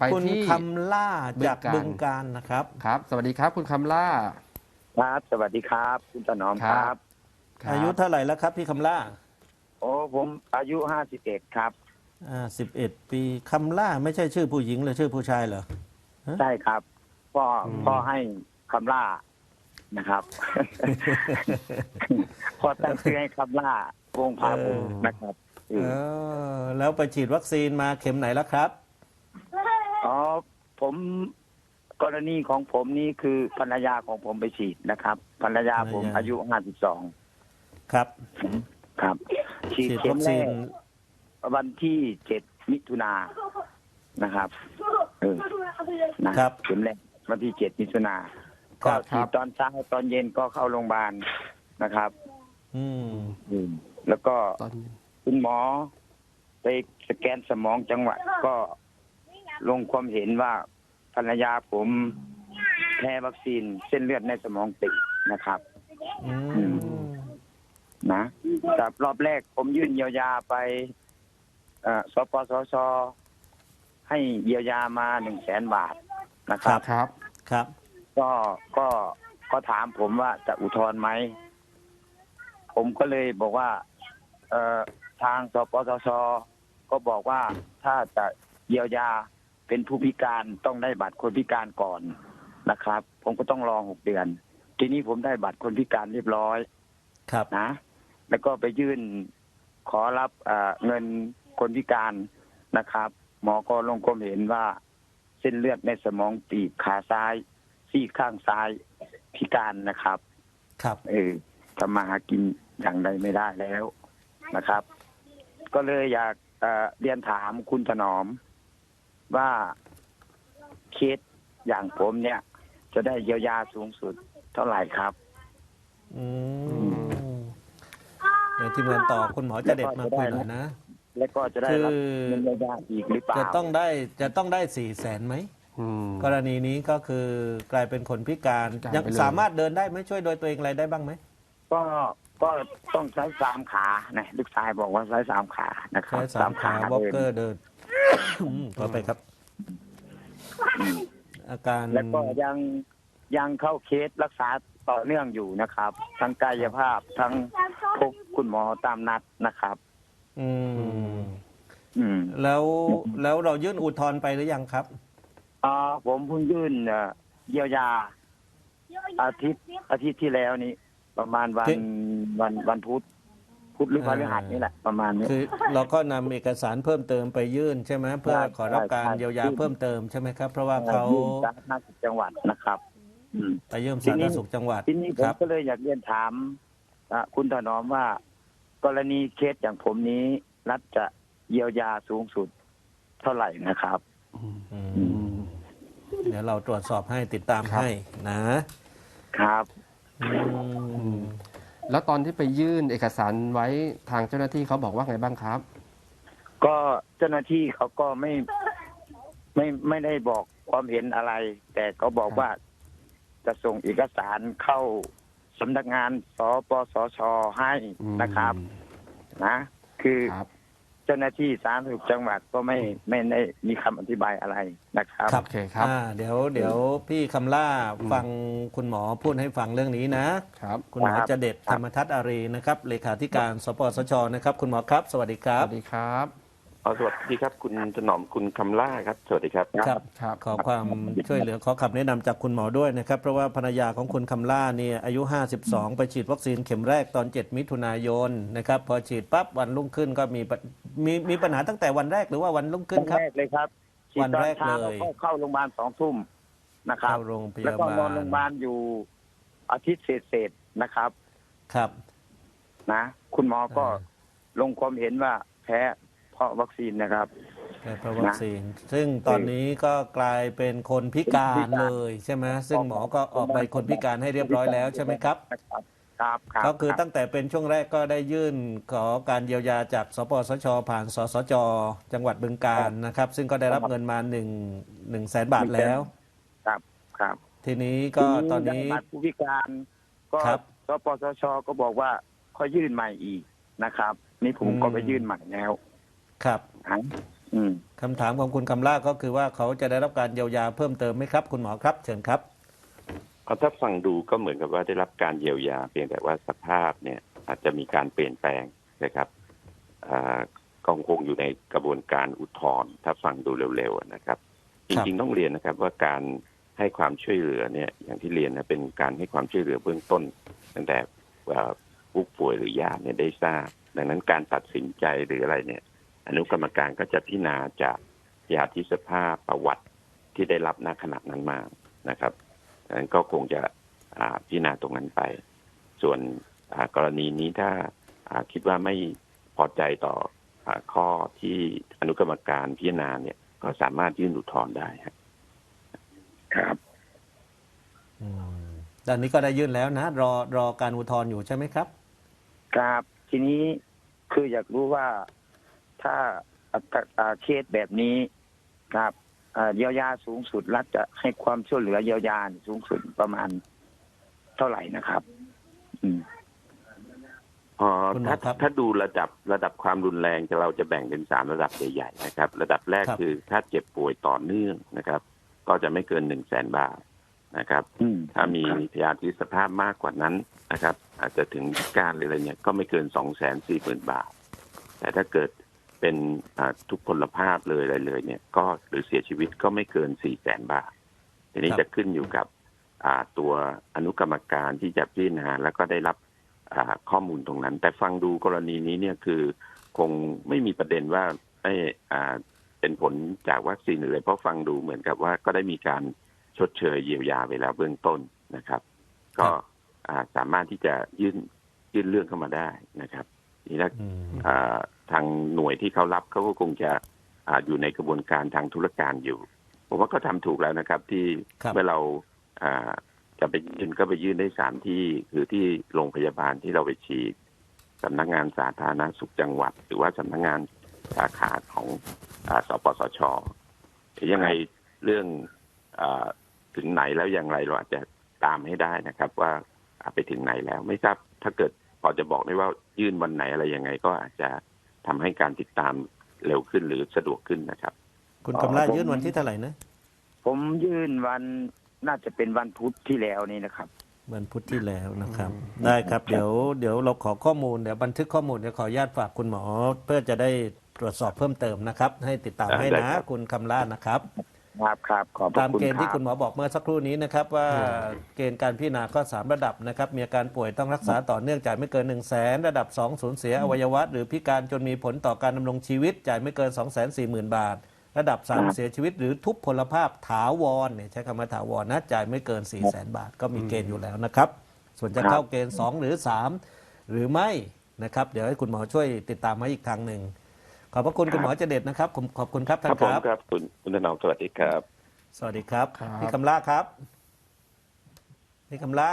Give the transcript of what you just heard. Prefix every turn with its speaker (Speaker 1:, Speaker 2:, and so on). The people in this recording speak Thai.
Speaker 1: ไป
Speaker 2: คุณ
Speaker 1: ที่
Speaker 2: คำล่าจาก
Speaker 1: บึ
Speaker 2: บึ
Speaker 1: ง
Speaker 2: ง
Speaker 1: กา
Speaker 2: การ
Speaker 1: ฬ
Speaker 2: นะครับ
Speaker 1: ครับ สวัสดีครับ คุณคำล่า
Speaker 3: ครับ สวัสดีครับ คุณถนอมครับ
Speaker 1: ครับ
Speaker 2: อายุเท่าไหร่แล้วครับพี่คำล่า
Speaker 3: โอ้ผมอายุห้าสิบเอ็ดครับ
Speaker 2: อ่าสิบเอ็ดปีคำล่าไม่ใช่ชื่อผู้หญิงหรือชื่อผู้ชายเหรอ
Speaker 3: ใช่ครับพ่ออ
Speaker 1: ม
Speaker 3: พ่อให้คำล่านะครับ พ่อตั้งชื่อให้คำล่าวงพาบุญนะครับ
Speaker 2: เออแล้วไปฉีดวัคซีนมาเข็มไหนแล้วครับ
Speaker 3: อ๋อ ผมกรณีของผมนี่คือภรรยาของผมไปฉีดนะครับ ภรรยาผม
Speaker 2: ภรรยา
Speaker 3: อายุห้าสิบสอง
Speaker 2: ครับ
Speaker 3: ครับ ฉีด
Speaker 2: ฉีด
Speaker 3: เข็
Speaker 2: วั
Speaker 3: ม
Speaker 2: ค
Speaker 3: แร
Speaker 2: ซีน
Speaker 3: กวันที่เจ็ดมิถุนายนนะครับเออนะครับ เข็มแรกวันที่เจ็ดมิถุนา
Speaker 2: ครั
Speaker 3: ก็
Speaker 2: บ
Speaker 3: ฉีดตอนเช้าตอนเย็นก็เข้าโรงพยาบาลนะครับ
Speaker 2: อืม
Speaker 3: อืมแล้วก็
Speaker 1: ตอน
Speaker 3: คุณหมอไปสแกนสมองจังหวัดก็ ลงความเห็นว่าภรรยาผมแพ้วัคซีนเส้นเลือดในสมองตีบนะครับ
Speaker 2: อืม
Speaker 3: นะแต่รอบแรกผมยื่นเยียวยาไปเอ่อสปสชให้เยียวยามาหนึ่งแสนบาทนะครับ
Speaker 1: ครับ
Speaker 2: ครับ
Speaker 3: ก็ก็ก็ถามผมว่าจะอุทธรณ์ไหม ผมก็เลยบอกว่า เอ่อทางสปสชก็บอกว่าถ้าจะเยียวยา เป็นผู้พิการต้องได้บัตรคนพิการก่อนนะครับ ผมก็ต้องรอหกเดือน ทีนี้ผมได้บัตรคนพิการเรียบร้อย
Speaker 2: ครับ
Speaker 3: นะ แล้วก็ไปยื่นขอรับเอ่อเงินคนพิการนะครับ หมอก็ลงความเห็นว่า เส้นเลือดในสมองตีบขาซ้ายซี่ข้างซ้ายพิการนะครับ
Speaker 2: ครับ
Speaker 3: เออทำมาหากินอย่างใดไม่ได้แล้วนะครับ ก็เลยอยากเอ่อเรียนถามคุณถนอม ว่าเคสอย่างผมเนี่ย จะได้เยียวยาสูงสุดเท่าไหร่ครับ
Speaker 2: อืมเดี๋ยวทีมงานต่อคุณหมอจะเด็ดมาคุยหน่อยนะ
Speaker 3: แล้วก็จะได้รับ
Speaker 2: คือ
Speaker 3: เงินเยียวยาอีกหรือเปล่า
Speaker 2: จะต้องได้จะต้องได้สี่แสนไหม
Speaker 1: อืม
Speaker 2: กรณีนี้ก็คือกลายเป็นคนพิการ
Speaker 1: จ่ายไป
Speaker 2: ยัง
Speaker 1: เลย
Speaker 2: สามารถเดินได้ไหมช่วยโดยตัวเองอะไรได้บ้างไหม
Speaker 3: ก็ก็ต้องใช้สามขานะลูกชายบอกว่าใช้สามขานะครับ
Speaker 2: ใช้สามขาวอล์กเกอร์เดินอืม ต่อไปครับ อาการ
Speaker 3: แล้วก็ยังยังเข้าเคสรักษาต่อเนื่องอยู่นะครับ ทั้งกายภาพทั้งพบคุณหมอตามนัดนะครับ
Speaker 2: อืม
Speaker 3: อืม
Speaker 2: แล้วแล้วเรายื่นอุทธรณ์ไปหรือยังครับ
Speaker 3: อ่าผมเพิ่งยื่นเอ่อเยียวยา อาทิตย์อาทิตย์ที่แล้วนี้ ประมาณวัน
Speaker 2: ที่
Speaker 3: วันวันพุธ พุธหรือพ
Speaker 2: อ่า
Speaker 3: ฤหัสนี่แหละประมาณนี้
Speaker 2: คือเราก็นำเอกสารเพิ่มเติมไปยื่นใช่ไหมเพื่อ
Speaker 3: ใช่
Speaker 2: ขอรับการ
Speaker 3: ใช่
Speaker 2: เยียวยา
Speaker 3: ยื่น
Speaker 2: เพิ่มเติมใช่ไหมครับ เพราะว่าเขา
Speaker 3: ยื่นสาธารณสุขจังหวัดนะครับอืม
Speaker 2: ไปเยี่ยม
Speaker 3: ที
Speaker 2: สาธาร
Speaker 3: นี้
Speaker 2: ณสุขจังหวัด
Speaker 3: ทีนี้ผ
Speaker 2: ค
Speaker 3: ม
Speaker 2: รับ
Speaker 3: ก็เลยอยากเรียนถามอะคุณถนอมว่า กรณีเคสอย่างผมนี้ รัฐจะเยียวยาสูงสุดเท่าไหร่นะครับ
Speaker 1: อืม
Speaker 2: อืม
Speaker 1: อืม
Speaker 2: เดี๋ยวเราตรวจสอบให้ติดตาม
Speaker 1: ครับ
Speaker 2: ให้นะครับ อืม
Speaker 1: แล้วตอนที่ไปยื่นเอกสารไว้ทางเจ้าหน้าที่เขาบอกว่าไงบ้างครับ
Speaker 3: ก็เจ้าหน้าที่เขาก็ไม่ไม่ไม่ได้บอกความเห็นอะไร แต่เขาบอก
Speaker 1: ครับ
Speaker 3: ว่าจะส่งเอกสารเข้าสำนักงานสปสชให้
Speaker 1: อืม
Speaker 3: นะครับ นะ คือ
Speaker 1: ครับ
Speaker 3: เจ้าหน้าที่สาธารณสุขจังหวัดก็ไม่ไม่ได้มีคำอธิบายอะไรนะครับ
Speaker 2: ครับ
Speaker 1: โอเคครับ
Speaker 2: อ่าเดี๋ยวเดี๋ยวพี่คำล่า
Speaker 1: อืม
Speaker 2: ฟังคุณหมอพูดให้ฟังเรื่องนี้นะ
Speaker 1: ครับ
Speaker 2: คุณหมอ
Speaker 3: ครับ
Speaker 2: จะเด็ด
Speaker 3: ครั
Speaker 2: ธ
Speaker 3: บ
Speaker 2: รรมทัศน์อารีนะครับเลขาธิการสปสชนะครับ คุณหมอครับ สวัสดีค
Speaker 1: ส
Speaker 2: รับ
Speaker 1: วัสดีครับ
Speaker 4: เอาสวัสดีครับ คุณถนอมคุณคำล่าครับ สวัสดีครับ
Speaker 2: ครับ
Speaker 1: ครับ
Speaker 2: ขอความช่วยเหลือขอคำแนะนำจากคุณหมอด้วยนะครับ เพราะว่าภรรยาของคุณคำล่าเนี่ยอายุ 52 ไปฉีดวัคซีนเข็มแรกตอน 7 มิถุนายนนะครับ พอฉีดปั๊บวันรุ่งขึ้นก็มีปัญ มีมีปัญหาตั้งแต่วันแรกหรือว่าวันรุ่งขึ้น
Speaker 3: วัน
Speaker 2: ครับ
Speaker 3: แรกเลยครับฉีด
Speaker 2: วัน
Speaker 3: ตอ
Speaker 2: แร
Speaker 3: น
Speaker 2: ก
Speaker 3: เช้า
Speaker 2: เลย
Speaker 3: ก็เข้าโรงพยาบาลสองทุ่มนะครับ
Speaker 2: เข้าโรงพ
Speaker 3: แล้ว
Speaker 2: ยา
Speaker 3: ก็
Speaker 2: บาน
Speaker 3: อนโรงพยาบา
Speaker 2: ล
Speaker 3: ลอยู่อาทิตย์เศษๆนะครับ
Speaker 2: ครับ
Speaker 3: นะ คุณหมอก็
Speaker 2: อ่า
Speaker 3: ลงความเห็นว่าแพ้เพราะวัคซีนนะครับ
Speaker 2: แต่เพราะวัคซีนซึ่งตอนนี้ก็กลายเป็นคนพิการเลยใช่ไหมซึ่งหมอก็ออกใบคนพิการให้เรียบร้อยแล้วใช่ไหมครับ
Speaker 3: ครับ ครับครับ
Speaker 2: ก็คือ
Speaker 3: รับ
Speaker 2: ตั้งแต่เป็นช่วงแรกก็ได้ยื่นขอการเยียวยาจากสปสช ผ่านสสจ จังหวัดบึงการนะครับ ซึ่งก็ได้รับเงินมา1นึ่งหนึ่งแสนบาทแล้ว
Speaker 3: ครับครับ
Speaker 2: ทีนี้ก็ตอนนี้
Speaker 3: ได้บัตรผู้พิการก็
Speaker 2: ครับ
Speaker 3: สปสช ก็บอกว่าเขายื่นใหม่อีกนะครับ นี่ผมก็ไปยื่นใหม่แล้ว
Speaker 2: ครับ
Speaker 3: นะอืม
Speaker 2: คำถามของคุณคำล่าก็คือว่าเขาจะได้รับการเยียวยาเพิ่มเติมไหมครับ คุณหมอครับ เชิญครับ
Speaker 4: เอา ถ้าฟังดูก็เหมือนกับว่าได้รับการเยียวยา เพียงแต่ว่าสภาพเนี่ยอาจจะมีการเปลี่ยนแปลงนะครับอ่าก็คงอยู่ในกระบวนการอุทธรณ์ถ้าฟังดูเร็วๆนะครับ จริงๆต้องเรียนนะครับว่าการให้ความช่วยเหลือเนี่ยอย่างที่เรียนนะเป็นการให้ความช่วยเหลือเบื้องต้น ตั้งแต่ว่าผู้ป่วยหรือญาติเนี่ยได้ทราบ ดังนั้นการตัดสินใจหรืออะไรเนี่ย อนุกรรมการก็จะพิจารณาจากยาธิสภาพประวัติที่ได้รับณขณะนั้นมานะครับดัง นั้นก็คงจะอ่าพิจารณาตรงนั้นไป ส่วนอ่ากรณีนี้ถ้าอ่าคิดว่าไม่พอใจต่ออาข้อที่อนุกรรมการพิจารณาเนี่ย ก็สามารถยื่นอุทธรณ์ได้ครับ
Speaker 3: ครับ
Speaker 2: อืมตอนนี้ก็ได้ยื่นแล้วนะ รอรอการอุทธรณ์อยู่ใช่ไหมครับ
Speaker 3: ครับ ทีนี้คืออยากรู้ว่าถ้าอะอ่าเคสแบบนี้ครับอ่า เยียวยาสูงสุดรัฐจะให้ความช่วยเหลือเยียวยาสูงสุดประมาณเท่าไหร่นะครับ อืม
Speaker 4: พอ
Speaker 2: คุณหมอ
Speaker 4: ถ้า
Speaker 2: ครับ
Speaker 4: ถ้าดูระดับระดับความรุนแรงจะเราจะแบ่งเป็นสามระดับใหญ่ๆนะครับ ระดับแรก
Speaker 2: ครับ
Speaker 4: คือถ้าเจ็บป่วยต่อเนื่องนะครับ ก็จะไม่เกินหนึ่งแสนบาทนะครับ
Speaker 3: อืม
Speaker 4: ถ้ามี
Speaker 3: ครับ
Speaker 4: พยาธิสภาพมากกว่านั้นนะครับ อาจจะถึงพิการหรืออะไรเนี่ยก็ไม่เกินสองแสนสี่หมื่นบาท แต่ถ้าเกิด เป็นอ่าทุกพลภาพเลยอะไรเลย เนี่ย ก็หรือเสียชีวิตก็ไม่เกินสี่แสนบาททีนี้
Speaker 2: ครับ
Speaker 4: จะขึ้นอยู่กับอ่าตัวอนุกรรมการที่จะพิจารณาแล้วก็ได้รับอ่าข้อมูลตรงนั้น แต่ฟังดูกรณีนี้เนี่ยคือคงไม่มีประเด็นว่าไม่อ่าเป็นผลจากวัคซีนหรืออะไรเพราะฟังดูเหมือนกับว่าก็ได้มีการชดเชยเยียวยาไปแล้วเบื้องต้นนะครับ ก็อ่าสามารถที่จะยื่นยื่นเรื่องเข้ามาได้นะครับนี่ถ้า
Speaker 2: อืม
Speaker 4: อ่า ทางหน่วยที่เขารับเขาก็คงจะอาอยู่ในกระบวนการทางธุรการอยู่ ผมว่าก็ทำถูกแล้วนะครับ ที่
Speaker 2: ครับ
Speaker 4: เมื่อเราอ่าจะไปยื่นก็ไปยื่นได้สามที่คือที่โรงพยาบาลที่เราไปฉีดสำนักงานสาธารณสุขจังหวัด หรือว่าสำนักงานสาขาของอาสปสชหรือยังไงเรื่องอาถึงไหนแล้วอย่างไรเราอาจจะตามให้ได้นะครับว่าอ่าไปถึงไหนแล้วไม่ทราบถ้าเกิดพอจะบอกได้ว่ายื่นวันไหนอะไรยังไงก็อาจจะ ทำให้การติดตามเร็วขึ้นหรือสะดวกขึ้นนะครับ
Speaker 2: คุณคำล่า
Speaker 3: อ๋อผม
Speaker 2: ยื่นวันที่เท่าไหร่นะ
Speaker 3: ผมยื่นวันน่าจะเป็นวันพุธที่แล้วนี่นะครับ
Speaker 2: วันพุธที่แล้วนะครับ ได้ครับเดี๋ยวเดี๋ยวเราขอข้อมูลเดี๋ยวบันทึกข้อมูลเดี๋ยวขออนุญาตฝากคุณหมอ เพื่อจะได้ตรวจสอบเพิ่มเติมนะครับ ให้ติดตามให้
Speaker 4: ได้
Speaker 2: นะ
Speaker 4: ครับ
Speaker 2: คุณคำล่านะครับ
Speaker 3: ครับครับขอบพระ
Speaker 2: ตาม
Speaker 3: คุณ
Speaker 2: เกณฑ์
Speaker 3: ค
Speaker 2: ที่
Speaker 3: รับ
Speaker 2: คุณหมอบอกเมื่อสักครู่นี้นะครับว่าเกณฑ์การพิจารณาก็สามระดับนะครับมีอาการป่วยต้องรักษาต่อเนื่องจ่ายไม่เกิน1นึ่งแสนระดับ 2 สูญเสียอวัยวะ หรือพิการจนมีผลต่อการดำรงชีวิต จ่ายไม่เกิน 2 4 0 0 0 0 บาท ระดับ
Speaker 3: ครับ
Speaker 2: 3 เสียชีวิต หรือทุพพลภาพถาวรเนี่ยใช้คำว่าถาวรนะจ่ายไม่เกิน 4 0 0 0 0 0 บาท ก็มีเกณฑ์อยู่แล้วนะครับ ส่วนจะเข้าเกณฑ์ 2 หรือ 3 หรือไม่นะครับ เดี๋ยวให้คุณหมอช่วยติดตามมาอีกทางหนึ่ง ขอบพระคุณคุณหมอเจเด็ดนะครับผมขอบคุณครับ
Speaker 4: ค
Speaker 2: ท่า
Speaker 4: รั
Speaker 2: น
Speaker 4: บผ
Speaker 2: ค
Speaker 4: ม
Speaker 2: รับ
Speaker 4: ครับคุณคุณถนอมสวัสดีครับ
Speaker 2: สวัสดีครับ
Speaker 1: ครับ
Speaker 2: พี่คำล่าครับ พี่คำล่า